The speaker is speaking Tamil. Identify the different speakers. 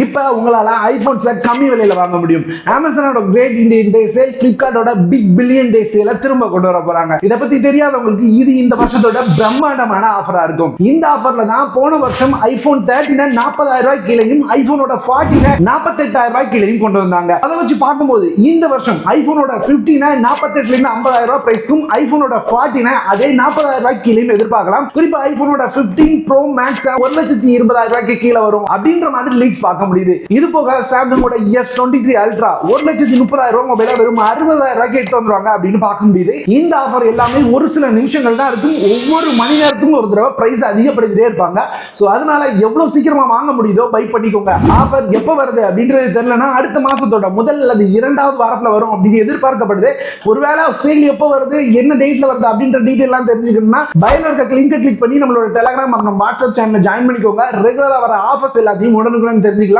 Speaker 1: இப்போ உங்களால் ஐபோன்ஸை கம்மி விலையில் வாங்க முடியும். அமேசானோட கிரேட் இண்டியன் டே சேல் ஃப்ளிப்கார்ட்டோட பிக் பில்லியன் டே சேல திரும்ப கொண்டு வர போகிறாங்க இதை பற்றி தெரியாதவங்களுக்கு இது இந்த வருஷத்தோட பிரம்மாண்டமான ஆஃபராக இருக்கும். இந்த ஆஃபரில் தான் போன வருஷம் ஐஃபோன் தேர்ட்டினை நாற்பதாயிரம் ரூபாய் கீழையும் ஐஃபோனோட ஃபார்ட்டினை நாற்பத்தெட்டாயிரம் ரூபாய் கீழையும் கொண்டு வந்தாங்க. அதை வச்சு பார்க்கும்போது இந்த வருஷம் ஐஃபோனோட ஃபிஃப்டினை நாற்பத்தெட்டுலேருந்து ஐம்பதாயிரம் ரூபாய் பிரைஸ்க்கும் ஐஃபோனோட ஃபார்ட்டினை அதே நாற்பதாயிரம் ரூபாய் கீழையும் எதிர்பார்க்கலாம். குறிப்பாக ஐஃபோனோட ஃபிஃப்டீன் ப்ரோ மேக்ஸ் ஒரு லட்சத்தி இருபதாயிரம் ரூபாய்க்கு கீழே வரும். அப்படின்ற மாதிரி லீக்ஸ் பார்க்க முடியுது. இது போக சாம்சங்கோட எஸ் டுவெண்ட்டி த்ரீ அல்ட்ரா ஒரு லட்சத்தி முப்பதாயிரம் ரூபாய் மொபைலா வெறும் அறுபதாயிரம் ரூபாய்க்கு எடுத்து வந்துருவாங்க அப்படின்னு பார்க்க முடியுது. இந்த ஆஃபர் எல்லாமே ஒரு சில நிமிஷங்கள் தான் இருக்கும். ஒவ்வொரு மணி நேரத்துக்கும் ஒரு தடவை பிரைஸ் அதிகப்படுத்திட்டே இருப்பாங்க. ஸோ அதனால எவ்வளவு சீக்கிரமா வாங்க முடியுதோ பை பண்ணிக்கோங்க. ஆஃபர் எப்போ வருது அப்படின்றது தெரியலனா அடுத்த மாசத்தோட முதல் அல்லது இரண்டாவது வாரத்தில் வரும் அப்படின்னு எதிர்பார்க்கப்படுது. ஒருவேளை சேல் எப்போ வருது என்ன டேட்ல வருது அப்படின்ற டீட்டெயில் எல்லாம் தெரிஞ்சுக்கணும்னா பயனில் இருக்க லிங்கை கிளிக் பண்ணி நம்மளோட டெலகிராம் மற்றும் வாட்ஸ்அப் சேனல் ஜாயின் பண்ணிக்கோங்க. ரெகுலராக வர ஆஃபர்ஸ் எல்லாத்தையும் உடனுக்குடன் தெரிஞ்சுக்கலாம்.